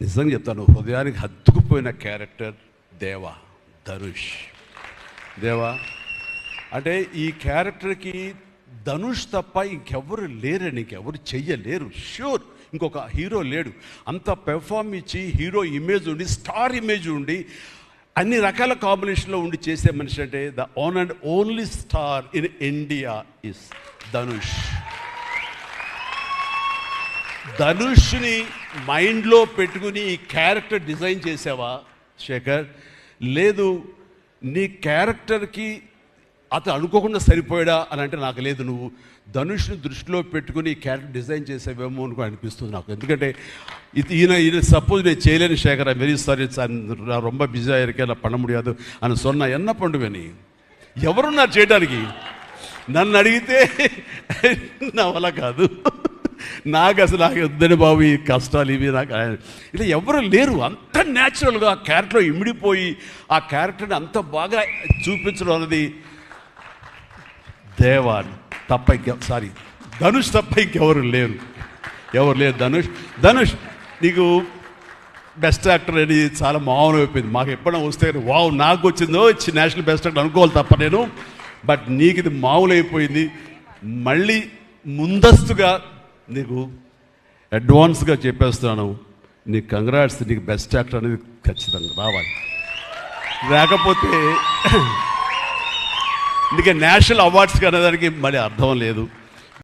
నిజంగా చెప్తాను హృదయానికి హత్తుకుపోయిన క్యారెక్టర్ దేవా ధనుష్. దేవా అంటే ఈ క్యారెక్టర్కి ధనుష్ తప్ప ఇంకెవరు లేరని ఇంకెవరు చెయ్యలేరు. ష్యూర్ ఇంకొక హీరో లేడు. అంత పెర్ఫామ్ ఇచ్చి హీరో ఇమేజ్ ఉండి స్టార్ ఇమేజ్ ఉండి అన్ని రకాల కాంబినేషన్లో ఉండి చేసే మనిషి అంటే the one and only star in India is Dhanush. ధనుష్ని మైండ్లో పెట్టుకుని ఈ క్యారెక్టర్ డిజైన్ చేసావా? శేఖర్ లేదు నీ క్యారెక్టర్కి అతను అనుకోకుండా సరిపోయాడా అని అంటే నాకు లేదు. నువ్వు ధనుష్ని దృష్టిలో పెట్టుకుని క్యారెక్టర్ డిజైన్ చేసావేమో అని అనిపిస్తుంది నాకు. ఎందుకంటే ఇది ఈయన ఈయన సపోజ్ నేను చేయలేని శేఖర్ వెరీ సారీ రొంబ బిజీ ఆயிருக்கேன் అలా பண்ண முடியாது అని సొన్న ఎన్న పండుగని ఎవరున్నారు చేయడానికి? నన్ను అడిగితే నా వల్ల కాదు. నాకు అసలు నాకు వద్దని బాబు ఈ కష్టాలు ఇవి నాకు ఇలా ఎవరు లేరు. అంత న్యాచురల్గా ఆ క్యారెక్టర్ ఇమిడిపోయి ఆ క్యారెక్టర్ని అంత బాగా చూపించడం అన్నది దేవా తప్ప సారీ ధనుష్ తప్ప ఇంకెవరు లేరు. ఎవరు లేరు? ధనుష్. ధనుష్ నీకు బెస్ట్ యాక్టర్ అని చాలా మామూలు అయిపోయింది. మాకు ఎప్పుడైనా వస్తే వావ్ నాకు వచ్చిందో ఇచ్చి నేషనల్ బెస్ట్ యాక్టర్ అనుకోవాలి తప్ప నేను. బట్ నీకు ఇది మామూలు అయిపోయింది. మళ్ళీ ముందస్తుగా నీకు అడ్వాన్స్గా చెప్పేస్తాను నీ కంగ్రాట్స్ నీకు బెస్ట్ యాక్టర్ అనేది ఖచ్చితంగా రావాలి. లేకపోతే నీకు నేషనల్ అవార్డ్స్ కనేదానికి మళ్ళీ అర్థం లేదు.